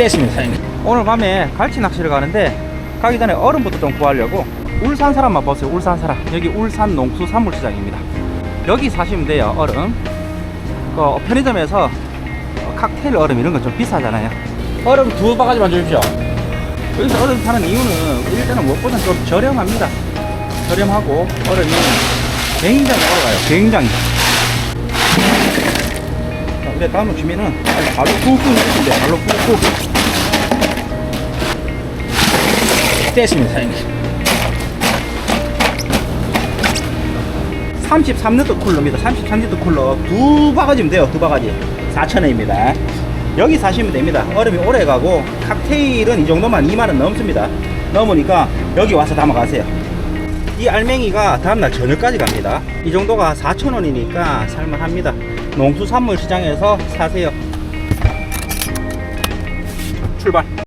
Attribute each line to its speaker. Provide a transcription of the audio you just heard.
Speaker 1: 됐습니다 사장님. 오늘 밤에 갈치 낚시를 가는데 가기 전에 얼음부터 좀 구하려고 울산 사람만 보세요 울산 사람. 여기 울산 농수 산물시장입니다. 여기 사시면 돼요 얼음. 그 편의점에서 어, 칵테일 얼음 이런 건 좀 비싸잖아요. 얼음 두 바가지만 주십시오. 여기서 얼음 사는 이유는 일단은 무엇보다 좀 저렴합니다. 저렴하고 얼음이 굉장히 오래가요 굉장히. 자, 근데 다음에 주면은 바로 꾹꾹 누르시면 돼요 발로 꾹 됐습니다 사장님 33리터 쿨러입니다. 33리터 쿨러. 두 바가지면 돼요 두 바가지. 4,000원입니다. 여기 사시면 됩니다. 얼음이 오래 가고 칵테일은 이 정도만 2만원 넘습니다. 넘으니까 여기 와서 담아가세요. 이 알맹이가 다음날 저녁까지 갑니다. 이 정도가 4,000원이니까 살만합니다. 농수산물 시장에서 사세요. 출발